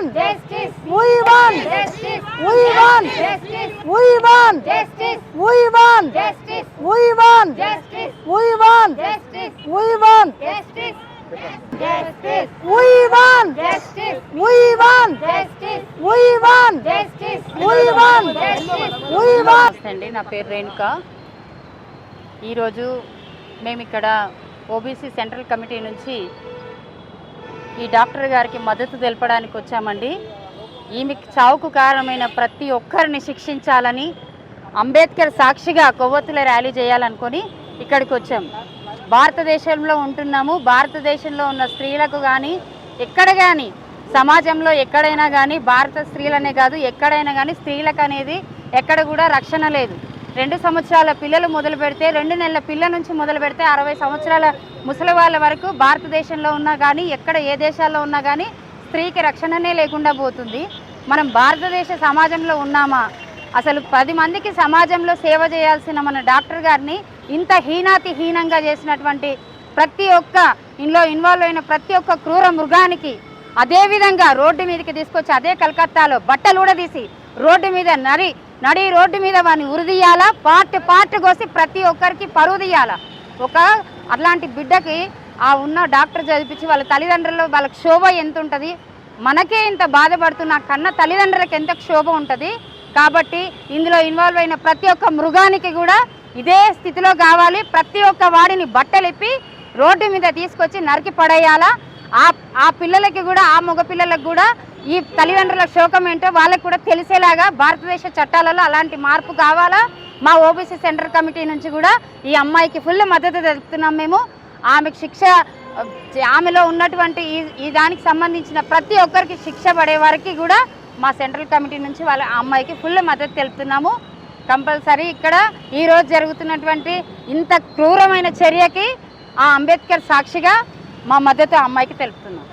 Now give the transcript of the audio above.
want Justice. we want Justice. we want Justice. we want Justice. we want Justice. we want Justice. we want Justice. we want Justice. Justice. we want Justice. we want Justice. we want Justice. we want Justice. we want అండి నా పేరు రేణుక ఈరోజు మేము ఇక్కడ OBC central committee నుంచి ఈ doctor గారికి మద్దతు తెలపడానికి వచ్చామండి. ఈమెకి చావుకు కారణమైన ప్రతి ఒక్కరిని శిక్షించాలని అంబేద్కర్ సాక్షిగా కొవ్వొత్తుల ర్యాలీ చేయాలనుకొని ఇక్కడికి వచ్చాం. భారతదేశంలో ఉంటున్నాము. భారతదేశంలో ఉన్న స్త్రీలకు కానీ ఎక్కడ కానీ సమాజంలో ఎక్కడైనా కానీ భారత స్త్రీలనే కాదు ఎక్కడైనా కానీ స్త్రీలకు అనేది ఎక్కడ కూడా రక్షణ లేదు. రెండు సంవత్సరాల పిల్లలు మొదలు పెడితే రెండు నెలల పిల్ల నుంచి మొదలు పెడితే అరవై సంవత్సరాల ముసలి వాళ్ళ వరకు భారతదేశంలో ఉన్నా కానీ ఎక్కడ ఏ దేశాల్లో ఉన్నా కానీ స్త్రీకి రక్షణనే లేకుండా పోతుంది. మనం భారతదేశ సమాజంలో ఉన్నామా? అసలు పది మందికి సమాజంలో సేవ చేయాల్సిన మన డాక్టర్ గారిని ఇంత హీనాతి హీనంగా చేసినటువంటి ప్రతి ఒక్క ఇందులో ఇన్వాల్వ్ అయిన ప్రతి ఒక్క క్రూర మృగానికి అదేవిధంగా రోడ్డు మీదకి తీసుకొచ్చి అదే కలకత్తాలో బట్టలు కూడా తీసి రోడ్డు మీద నరి నడి రోడ్డు మీద వాడిని ఉరిదీయాలా? పార్ట్ పార్ట్ కోసి ప్రతి ఒక్కరికి పరువు తీయాలా? ఒక అట్లాంటి బిడ్డకి ఆ ఉన్న డాక్టర్ చదివించి వాళ్ళ తల్లిదండ్రులు వాళ్ళకి క్షోభ ఎంత ఉంటుంది మనకే ఇంత బాధపడుతున్న కన్న తల్లిదండ్రులకు ఎంత క్షోభ ఉంటుంది? కాబట్టి ఇందులో ఇన్వాల్వ్ అయిన ప్రతి ఒక్క మృగానికి కూడా ఇదే స్థితిలో కావాలి. ప్రతి ఒక్క వాడిని బట్టలిప్పి రోడ్డు మీద తీసుకొచ్చి నరికి పడేయాలా? ఆ ఆ పిల్లలకి కూడా ఆ మగ పిల్లలకు కూడా ఈ తల్లిదండ్రుల శోకం ఏంటో వాళ్ళకి కూడా తెలిసేలాగా భారతదేశ చట్టాలలో అలాంటి మార్పు కావాలా? మా ఓబీసీ సెంటర్ కమిటీ నుంచి కూడా ఈ అమ్మాయికి ఫుల్ మద్దతు తెలుపుతున్నాం మేము. ఆమెకు శిక్ష ఆమెలో ఉన్నటువంటి ఈ ఈ దానికి సంబంధించిన ప్రతి ఒక్కరికి శిక్ష పడే వారికి కూడా మా సెంట్రల్ కమిటీ నుంచి వాళ్ళ అమ్మాయికి ఫుల్ మద్దతు తెలుపుతున్నాము. కంపల్సరీ ఇక్కడ ఈరోజు జరుగుతున్నటువంటి ఇంత క్రూరమైన చర్యకి ఆ అంబేద్కర్ సాక్షిగా మా మద్దతు ఆ అమ్మాయికి తెలుపుతున్నాం.